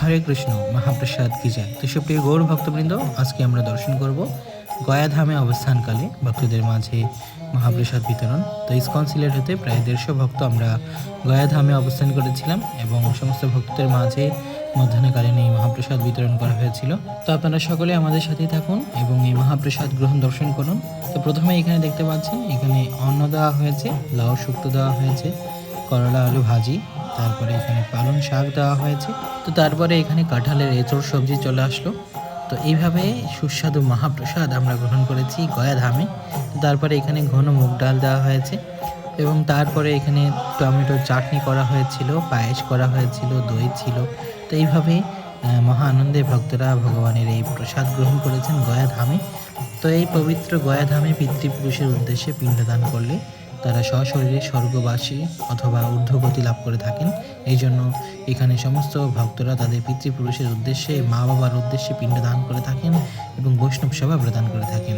হরে কৃষ্ণ, মহাপ্রসাদ কি যায় তো সুপ্রিয় গৌর ভক্তবৃন্দ, আজকে আমরা দর্শন করব গয়াধামে অবস্থানকালে ভক্তদের মাঝে মহাপ্রসাদ বিতরণ। তো ইসকন সিলেট হতে প্রায় দেড়শো ভক্ত আমরা গয়াধামে অবস্থান করেছিলাম এবং সমস্ত ভক্তদের মাঝে মধ্যাহ্নকালীন এই মহাপ্রসাদ বিতরণ করা হয়েছিল। তো আপনারা সকলে আমাদের সাথেই থাকুন এবং এই মহাপ্রসাদ গ্রহণ দর্শন করুন। তো প্রথমে এখানে দেখতে পাচ্ছেন, এখানে অন্ন দেওয়া হয়েছে, লাউ শুক্তো দেওয়া হয়েছে। করলা, আলু ভাজি, তারপরে এখানে পালং শাক দেওয়া হয়েছে। তো তারপরে এখানে কাঁঠালের এঁচড় সবজি চলে আসলো। তো এইভাবে সুস্বাদু মহাপ্রসাদ আমরা গ্রহণ করেছি গয়া ধামে। তারপরে এখানে ঘন মুগ ডাল দেওয়া হয়েছে এবং তারপরে এখানে টমেটো চাটনি করা হয়েছিল, পায়েস করা হয়েছিল, দই ছিল। তো এইভাবে মহা আনন্দে ভক্তরা ভগবানের এই প্রসাদ গ্রহণ করেছেন গয়া ধামে। তো এই পবিত্র গয়া ধামে পিতৃপুরুষের উদ্দেশ্যে পিণ্ডদান করলে তারা সশরীরে স্বর্গবাসী অথবা ঊর্ধ্বগতি লাভ করে থাকেন। এই জন্য এখানে সমস্ত ভক্তরা তাদের পিতৃপুরুষের উদ্দেশ্যে মা বাবার উদ্দেশ্যে পিণ্ড দান করে থাকেন এবং বৈষ্ণব সেবা প্রদান করে থাকেন।